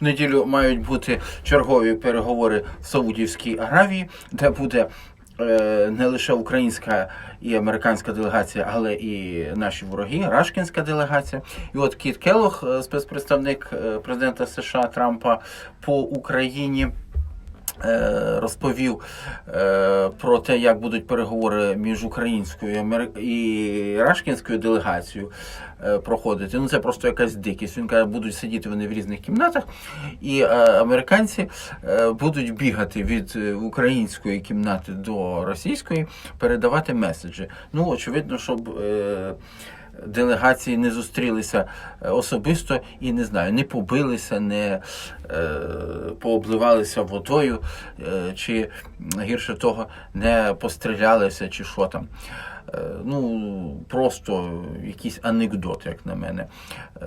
В неділю мають бути чергові переговори в Саудівській Аравії, де буде е, не лише українська і американська делегація, але і наші вороги, Рашкінська делегація. І от Кіт Келох, е, спецпредставник е, президента США Трампа по Україні. Е, Розповів е, про те, як будуть переговори між українською і рашкінською делегацією е, проходити. Ну це просто якась дикість. Він каже, будуть сидіти вони в різних кімнатах, і американці будуть бігати від української кімнати до російської, передавати меседжі. Ну, очевидно, щоб. Делегації не зустрілися е, особисто і не знаю, не побилися, не е, пообливалися водою, е, чи гірше того, не пострілялися, чи що там. Е, ну, просто якийсь анекдот, як на мене. Е,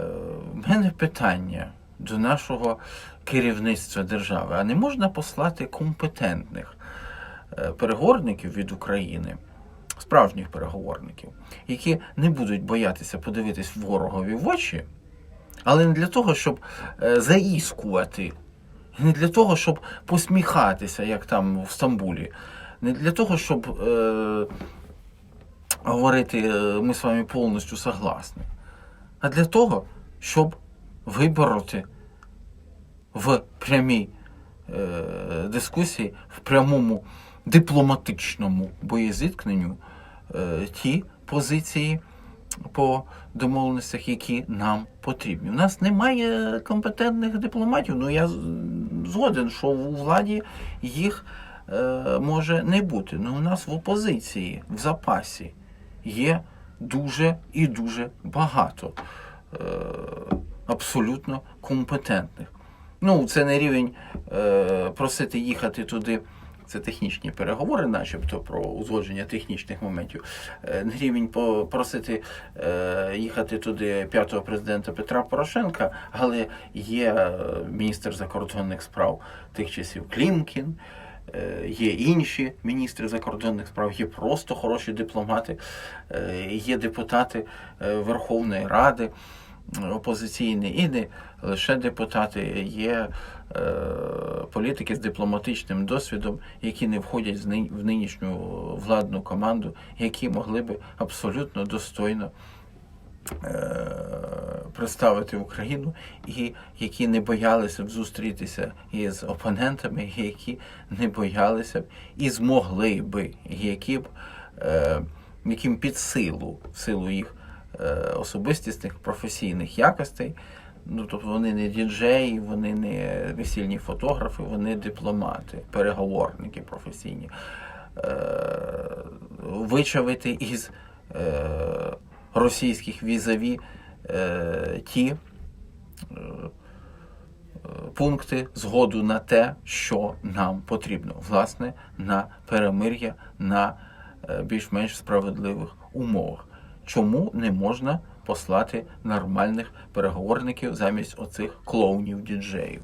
мене питання до нашого керівництва держави: а не можна послати компетентних е, переговорників від України? Справжніх переговорників, які не будуть боятися подивитись ворогові в очі, але не для того, щоб е, заіскувати, не для того, щоб посміхатися, як там в Стамбулі, не для того, щоб е, говорити е, ми з вами повністю согласні, а для того, щоб вибороти в прямій е, дискусії, в прямому дипломатичному боєзіткненню е, ті позиції по домовленостях, які нам потрібні. У нас немає компетентних дипломатів. Ну я згоден, що у владі їх е, може не бути. Ну у нас в опозиції, в запасі є дуже і дуже багато е, абсолютно компетентних. Ну, це не рівень просити їхати туди. Це технічні переговори, начебто про узгодження технічних моментів. Е, рівень по- просити е, їхати туди п'ятого президента Петра Порошенка, але є е, міністр закордонних справ тих часів Клімкін, є інші міністри закордонних справ, є просто хороші дипломати, є депутати Верховної Ради опозиційні і не лише депутати, є політики з дипломатичним досвідом, які не входять в ни- в нинішню владну команду, які могли би абсолютно достойно е, представити Україну, і які не боялися б зустрітися із опонентами, які не боялися б і змогли би, які б е, яким під силу, силу їх е, особистісних професійних якостей. Ну, тобто вони не діджеї, вони не весільні фотографи, вони дипломати, переговорники професійні. Е, вичавити із е, російських візаві е, ті е, пункти згоду на те, що нам потрібно, власне, на перемир'я на е, більш-менш справедливих умовах. Чому не можна послати нормальних переговорників замість оцих клоунів діджеїв?